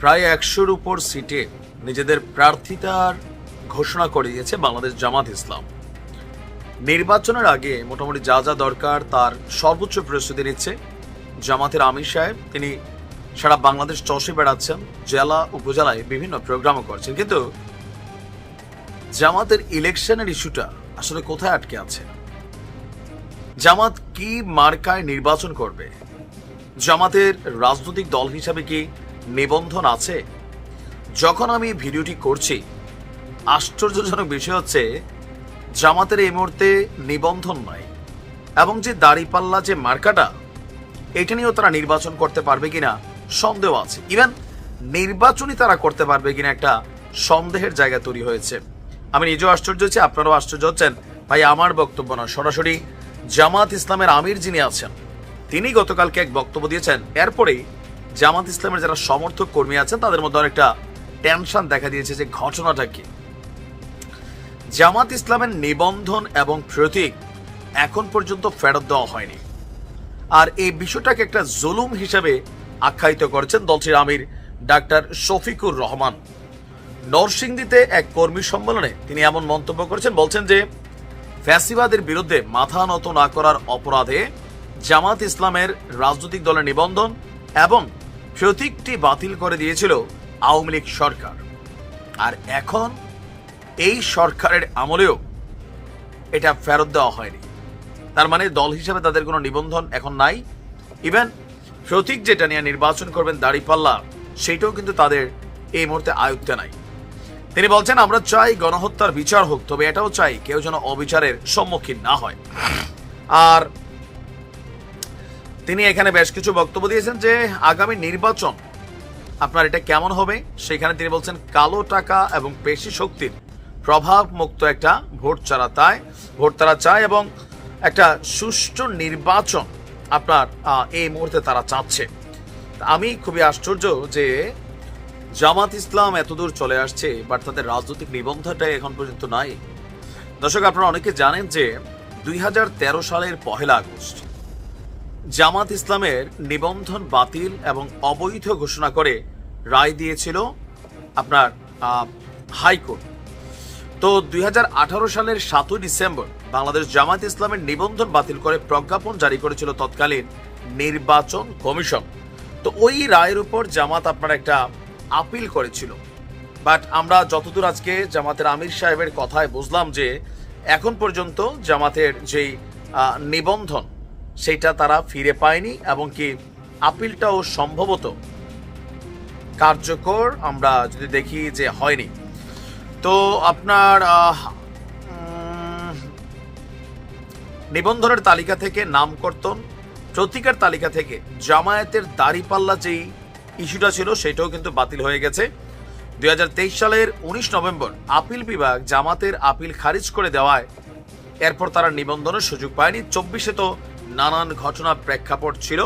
প্রায় একশোর উপর সিটে নিজেদের প্রার্থিতার ঘোষণা করে দিয়েছে বাংলাদেশ জামাত ইসলাম। নির্বাচনের আগে মোটামুটি যা যা দরকার তার সর্বোচ্চ প্রস্তুতি নিচ্ছে। জামাতের আমির সাহেব, তিনি সারা বাংলাদেশ চষে বেড়াচ্ছেন, জেলা উপজেলায় বিভিন্ন প্রোগ্রামও করছেন। কিন্তু জামাতের ইলেকশনের ইস্যুটা আসলে কোথায় আটকে আছে? জামাত কি মার্কায় নির্বাচন করবে? জামাতের রাজনৈতিক দল হিসাবে কি নিবন্ধন আছে। যখন আমি ভিডিওটি করছি, আশ্চর্যজনক বিষয় হচ্ছে, জামাতের এই মুহূর্তে নিবন্ধন নয় এবং যে দাড়িপাল্লা যে মার্কাটা, এটা নিয়েও তারা নির্বাচন করতে পারবে কিনা সন্দেহ আছে। ইভেন নির্বাচনই তারা করতে পারবে কিনা একটা সন্দেহের জায়গা তৈরি হয়েছে। আমি নিজেও আশ্চর্য হচ্ছি আপনারাও আশ্চর্য হচ্ছেন। ভাই, আমার বক্তব্য নয়, সরাসরি জামাত ইসলামের আমির যিনি আছেন, তিনি গতকালকে এক বক্তব্য দিয়েছেন। এরপরেই জামাত ইসলামের যারা সমর্থক কর্মী আছেন, তাদের মধ্যে অনেকটা টেনশন দেখা দিয়েছে যে ঘটনাটা কি। জামাত ইসলামের নিবন্ধন এবং প্রতীক এখন পর্যন্ত ফেরত দেওয়া হয়নি। আর এই বিষয়টাকে একটা জুলুম হিসেবে আখ্যায়িত করেছেন দলটির আমির ডাক্তার শফিকুর রহমান। নরসিংদীতে এক কর্মী সম্মেলনে তিনি এমন মন্তব্য করেছেন, বলছেন যে ফ্যাসিবাদের বিরুদ্ধে মাথা নত না করার অপরাধে জামাত ইসলামের রাজনৈতিক দলের নিবন্ধন এবং প্রতীকটি বাতিল করে দিয়েছিল আওয়ামী লীগ সরকার। আর এখন এই সরকারের আমলেও এটা ফেরত দেওয়া হয়নি। তার মানে দল হিসাবে তাদের কোনো নিবন্ধন এখন নাই। ইভেন প্রতীক যেটা নিয়ে নির্বাচন করবেন দাড়িপাল্লা সেটাও কিন্তু তাদের এই মুহূর্তে আয়ত্তে নাই। তিনি বলছেন, আমরা চাই গণহত্যার বিচার হোক, তবে এটাও চাই কেউ যেন অবিচারের সম্মুখীন না হয়। আর তিনি এখানে বেশ কিছু বক্তব্য দিয়েছেন যে আগামী নির্বাচন, আপনার এটা কেমন হবে? সেখানে তিনি বলছেন, কালো টাকা এবং পেশি শক্তির প্রভাব মুক্ত একটা ভোট চারা তাই, ভোট তারা চায় এবং একটা সুষ্ঠু নির্বাচন আপনার এই মুহূর্তে তারা চাচ্ছে। আমি খুবই আশ্চর্য যে জামাত ইসলাম এতদূর চলে আসছে বাট তাদের রাজনৈতিক নিবন্ধনটাই এখন পর্যন্ত নাই। দর্শক, আপনারা অনেকে জানেন যে দুই হাজার তেরো সালের পহেলা আগস্ট জামাত ইসলামের নিবন্ধন বাতিল এবং অবৈধ ঘোষণা করে রায় দিয়েছিল আপনার হাইকোর্ট। তো দুই হাজার আঠারো সালের সাতই ডিসেম্বর বাংলাদেশ জামাত ইসলামের নিবন্ধন বাতিল করে প্রজ্ঞাপন জারি করেছিল তৎকালীন নির্বাচন কমিশন। তো ওই রায়ের উপর জামাত আপনার একটা আপিল করেছিল। বাট আমরা যতদূর আজকে জামাতের আমির সাহেবের কথায় বুঝলাম যে এখন পর্যন্ত জামাতের যেই নিবন্ধন সেটা তারা ফিরে পায়নি এবং কি আপিলটাও সম্ভবত কার্যকর আমরা যদি দেখি যে হয়নি। তো আপনার নিবন্ধনের তালিকা থেকে নামকর্তন, প্রতীকের তালিকা থেকে জামায়াতের দাড়িপাল্লা যেই ইস্যুটা ছিল সেটাও কিন্তু বাতিল হয়ে গেছে। দুই হাজার তেইশ সালের উনিশ নভেম্বর আপিল বিভাগ জামাতের আপিল খারিজ করে দেওয়ায় এরপর তারা নিবন্ধনের সুযোগ পায়নি। চব্বিশে তো নানান ঘটনা প্রেক্ষাপট ছিল।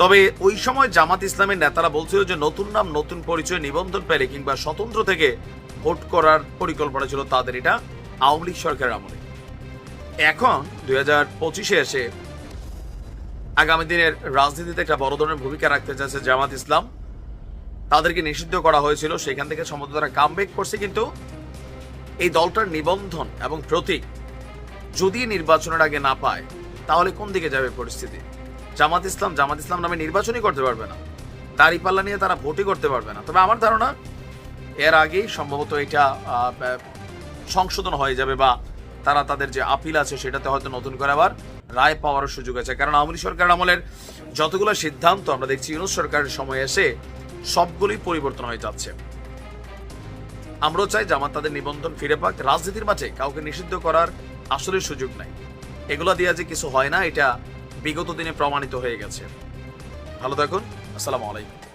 তবে ওই সময় জামাত ইসলামের নেতারা বলছিল যে নতুন নাম, নতুন পরিচয়, নিবন্ধন পেলে কিংবা স্বতন্ত্র থেকে ভোট করার পরিকল্পনা ছিল তাদের এটা আওয়ামী লীগ সরকারের আমলে। এখন দুই হাজার পঁচিশে এসে আগামী দিনের রাজনীতিতে একটা বড় ধরনের ভূমিকা রাখতে চাইছে জামাত ইসলাম। তাদেরকে নিষিদ্ধ করা হয়েছিল, সেখান থেকে সম্ভবত তারা কামব্যাক করছে, কিন্তু এই দলটার নিবন্ধন এবং প্রতীক যদি নির্বাচনের আগে না পায় তাহলে কোন দিকে যাবে পরিস্থিতি? জামাত ইসলাম জামাত ইসলাম নামে নির্বাচনই করতে পারবে না। দাঁড়িপাল্লা নিয়ে তারা ভোটই করতে পারবে না। তবে আমার ধারণা, এর আগেই সম্ভবত এটা সংশোধন হয়ে যাবে বা তারা তাদের যে আপিল আছে সেটাতে হয়তো নতুন করে আবার রায় পাওয়ার সুযোগ আছে। কারণ আওয়ামী সরকার আমলের যতগুলো সিদ্ধান্ত আমরা দেখছি, ইউনুস সরকারের সময় এসে সবগুলোই পরিবর্তন হয়ে যাচ্ছে। আমরাও চাই জামাত তাদের নিবন্ধন ফিরে পাক। রাজনীতির মাঝে কাউকে নিষিদ্ধ করার আসলে সুযোগ নাই। এগুলা দিয়ে যে কিছু হয় না, এটা বিগত দিনে প্রমাণিত হয়ে গেছে। ভালো থাকুন, আসসালামু আলাইকুম।